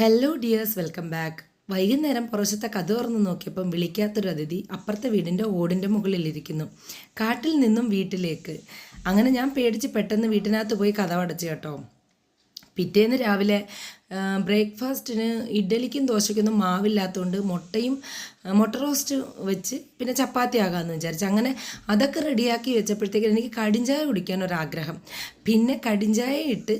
Hello dears welcome back വൈകുന്നേരം പുറശത്തെ കഥ തുറന്ന് നോക്കിയപ്പം വിളിക്കാത്തൊരു അതിഥി അപ്പുറത്തെ വീടിന്റെ ഓടിന്റെ മുകളിലിരിക്കുന്നു കാട്ടിൽ നിന്നും വീട്ടിലേക്ക്. അങ്ങനെ ഞാൻ പേടിച്ച് പെട്ടെന്ന് വീട്ടിനകത്ത് പോയി കഥ അടച്ചു കേട്ടോ. പിറ്റേന്ന് രാവിലെ ബ്രേക്ക്ഫാസ്റ്റിന് ഇഡ്ഡലിക്കും ദോശയ്ക്കൊന്നും മാവില്ലാത്തതുകൊണ്ട് മുട്ടയും മുട്ട റോസ്റ്റ് വെച്ച് പിന്നെ ചപ്പാത്തി ആകാമെന്ന് വിചാരിച്ചു. അങ്ങനെ അതൊക്കെ റെഡിയാക്കി വെച്ചപ്പോഴത്തേക്കും എനിക്ക് കടിഞ്ചായ കുടിക്കാൻ ഒരാഗ്രഹം. പിന്നെ കടിഞ്ചായ ഇട്ട്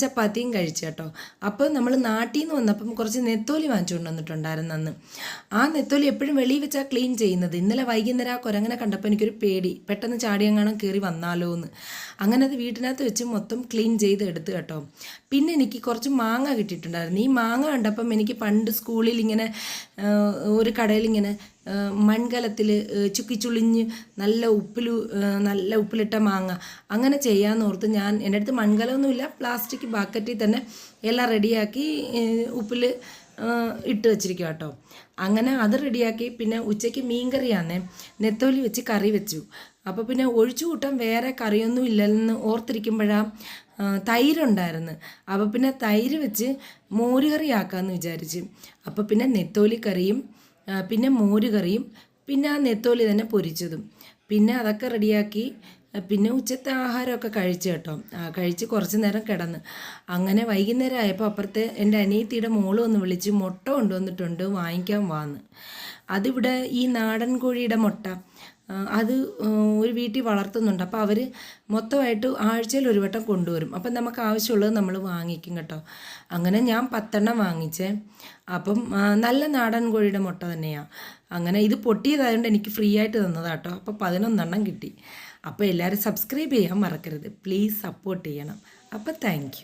ചപ്പാത്തിയും കഴിച്ചു കേട്ടോ. അപ്പോൾ നമ്മൾ നാട്ടിൽ നിന്ന് വന്നപ്പം കുറച്ച് നെത്തോലി വാങ്ങിച്ചുകൊണ്ട് വന്നിട്ടുണ്ടായിരുന്നു അന്ന്. ആ നെത്തോലി എപ്പോഴും വെളിയിൽ വെച്ചാൽ ക്ലീൻ ചെയ്യുന്നത്. ഇന്നലെ വൈകുന്നേരം ആ കുരങ്ങനെ കണ്ടപ്പോൾ എനിക്കൊരു പേടി. പെട്ടെന്ന് ചാടിയങ്ങാണം കയറി വന്നാലോ എന്ന് അങ്ങനെ അത് വീട്ടിനകത്ത് വെച്ച് മൊത്തം ക്ലീൻ ചെയ്ത് എടുത്ത് കേട്ടോ. പിന്നെ എനിക്ക് കുറച്ച് മാങ്ങ കിട്ടിയിട്ടുണ്ടായിരുന്നു. ഈ മാങ്ങ കണ്ടപ്പം എനിക്ക് പണ്ട് സ്കൂളിൽ ഇങ്ങനെ ഒരു കടയിൽ ഇങ്ങനെ മൺകലത്തിൽ ചുക്കിച്ചുളിഞ്ഞ് നല്ല ഉപ്പിൽ നല്ല ഉപ്പിലിട്ട മാങ്ങ. അങ്ങനെ ചെയ്യാമെന്ന് ഓർത്ത് ഞാൻ എന്റെ അടുത്ത് മൺകലമൊന്നുമില്ല പ്ലാസ്റ്റിക് ബാക്കറ്റിൽ തന്നെ എല്ലാം റെഡിയാക്കി ഉപ്പിൽ ഇട്ട് വെച്ചിരിക്കുക കേട്ടോ. അങ്ങനെ അത് റെഡിയാക്കി പിന്നെ ഉച്ചയ്ക്ക് മീൻ കറിയാന്നേ നെത്തോലി വെച്ച് കറി വെച്ചു. അപ്പോൾ പിന്നെ ഒഴിച്ചു കൂട്ടാൻ വേറെ കറിയൊന്നും ഇല്ലെന്ന് ഓർത്തിരിക്കുമ്പോഴാണ് തൈരുണ്ടായിരുന്നു. അപ്പോൾ പിന്നെ തൈര് വെച്ച് മോര് കറി ആക്കാമെന്ന് വിചാരിച്ച്. അപ്പോൾ പിന്നെ നെത്തോലി കറിയും പിന്നെ മോരുകറിയും പിന്നെ ആ നെത്തോലി തന്നെ പൊരിച്ചതും. പിന്നെ അതൊക്കെ റെഡിയാക്കി പിന്നെ ഉച്ചത്തെ ആഹാരമൊക്കെ കഴിച്ചു കേട്ടോ. കഴിച്ച് കുറച്ച് നേരം കിടന്ന്. അങ്ങനെ വൈകുന്നേരം ആയപ്പോൾ അപ്പുറത്തെ എന്റെ അനിയത്തിയുടെ മോൾ ഒന്ന് വിളിച്ച് മുട്ട കൊണ്ടുവന്നിട്ടുണ്ട് വാങ്ങിക്കാൻ വാന്ന്. അതിവിടെ ഈ നാടൻ കോഴിയുടെ മുട്ട. അത് ഒരു വീട്ടിൽ വളർത്തുന്നുണ്ട്. അപ്പോൾ അവർ മൊത്തമായിട്ട് ആഴ്ചയിൽ ഒരു വട്ടം കൊണ്ടുവരും. അപ്പം നമുക്ക് ആവശ്യമുള്ളത് നമ്മൾ വാങ്ങിക്കും കേട്ടോ. അങ്ങനെ ഞാൻ പത്തെണ്ണം വാങ്ങിച്ചേ. അപ്പം നല്ല നാടൻ കോഴിയുടെ മുട്ട തന്നെയാണ് അങ്ങനെ ഇത് പൊട്ടിയതായതുകൊണ്ട് എനിക്ക് ഫ്രീ ആയിട്ട് തന്നതാട്ടോ അപ്പോൾ പതിനൊന്നെണ്ണം കിട്ടി. അപ്പോൾ എല്ലാവരും സബ്സ്ക്രൈബ് ചെയ്യാൻ മറക്കരുത്. പ്ലീസ് സപ്പോർട്ട് ചെയ്യണം. അപ്പോൾ താങ്ക്